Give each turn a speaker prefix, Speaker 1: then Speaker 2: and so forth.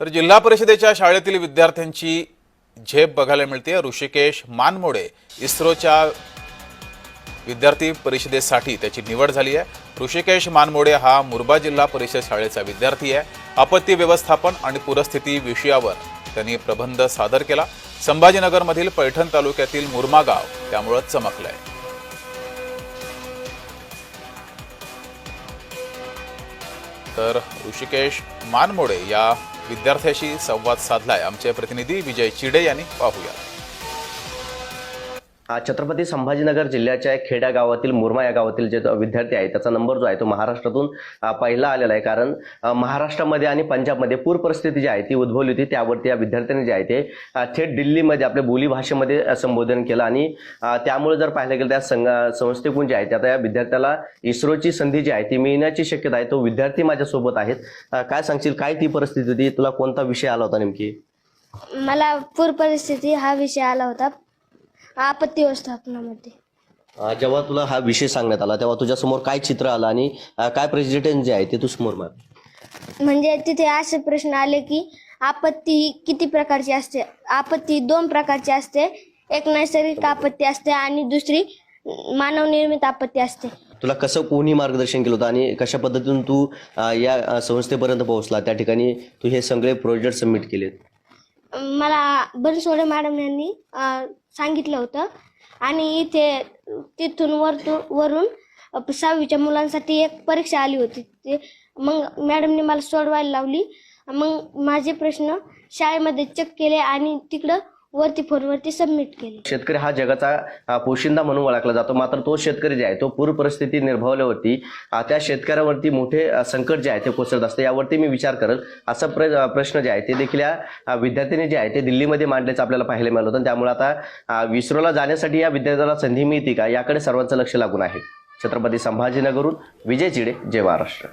Speaker 1: तर जिल्हा परिषदेच्या शाळेतील विद्यार्थ्यांची झेप बघायला मिळते. ऋषिकेश मानमोडे इस्रोच्या विद्यार्थी परिषदेसाठी त्याची निवड झाली आहे. ऋषिकेश मानमोडे हा मुरबा जिल्हा परिषद शाळेचा विद्यार्थी आहे. आपत्ती व्यवस्थापन आणि पुरस्थिती विषयावर त्यांनी प्रबंध सादर केला. संभाजीनगरमधील पैठण तालुक्यातील मुरमा गाव त्यामुळं चमकलंय. तर ऋषिकेश मानमोडे या विद्यार्थ्याशी संवाद साधलाय. आमचे प्रतिनिधी विजय चिडे यांनी पाहूया.
Speaker 2: छत्रपती संभाजीनगर जिल्ह्याच्या खेड्या गावातील मुरमा या गावातील जे विद्यार्थी आहे त्याचा नंबर जो आहे तो महाराष्ट्रातून पहिला आलेला आहे. कारण महाराष्ट्रामध्ये आणि पंजाबमध्ये पूर परिस्थिती जी आहे ती उद्भवली होती. त्यावरती या विद्यार्थ्यांनी जे आहे ते थेट दिल्लीमध्ये आपल्या बोलीभाषेमध्ये भाषेमध्ये संबोधन केलं. आणि त्यामुळे जर पाहिलं गेलं त्या संघ संस्थेकून जे आहे आता या विद्यार्थ्याला इस्रोची संधी जी आहे ती मिळण्याची शक्यता आहे. तो विद्यार्थी माझ्यासोबत आहेत. काय सांगशील? काय ती परिस्थिती होती? तुला कोणता विषय आला होता नेमकी?
Speaker 3: मला पूर परिस्थिती हा विषय आला होता. आपत्ती व्यवस्थापनामध्ये
Speaker 2: अ, जेव्हा तुला हा विषय सांगण्यात आला तेव्हा तुझ्यासमोर काय चित्र आलं आणि अ, काय प्रेसिडेंट जे आहे ते तू समोर मार
Speaker 3: म्हणजे तिथे असे प्रश्न आले की आपत्ती ही किती प्रकारची असते? आपत्ती दोन प्रकारची असते. एक नैसर्गिक आपत्ती असते आणि दुसरी मानवनिर्मित आपत्ती असते.
Speaker 2: तुला कसं कोणी मार्गदर्शन केलं होतं आणि कशा पद्धतीने तू अ, या अ, संस्थेपर्यंत पोहोचला? त्या ठिकाणी तू हे सगळे प्रोजेक्ट सबमिट केलेत.
Speaker 3: मला बनसोडे मॅडम यांनी सांगितलं होतं. आणि इथे तिथून वरतून वरून सहावीच्या मुलांसाठी एक परीक्षा आली होती. ते मग मॅडमने मला सोडवायला लावली. मग माझे प्रश्न शाळेमध्ये चेक केले आणि तिकडं वरती फोनवरती सबमिट केले.
Speaker 2: शेतकरी हा जगाचा पोशिंदा म्हणून ओळखला जातो. मात्र तो शेतकरी जे आहे तो पूर परिस्थिती निर्भवल्यावरती त्या शेतकऱ्यावरती मोठे संकट जे आहे ते कोसळत असते. यावरती मी विचार करेल असा प्र प्रश्न जे आहे ते देखील या विद्यार्थ्यांनी जे आहे ते दिल्लीमध्ये मांडल्याचं आपल्याला पाहायला मिळालं होतं. त्यामुळे आता विसरोला जाण्यासाठी या विद्यार्थ्याला संधी मिळते का? याकडे सर्वांचं लक्ष लागून आहे. छत्रपती संभाजीनगरहून विजय चिडे जय महाराष्ट्र.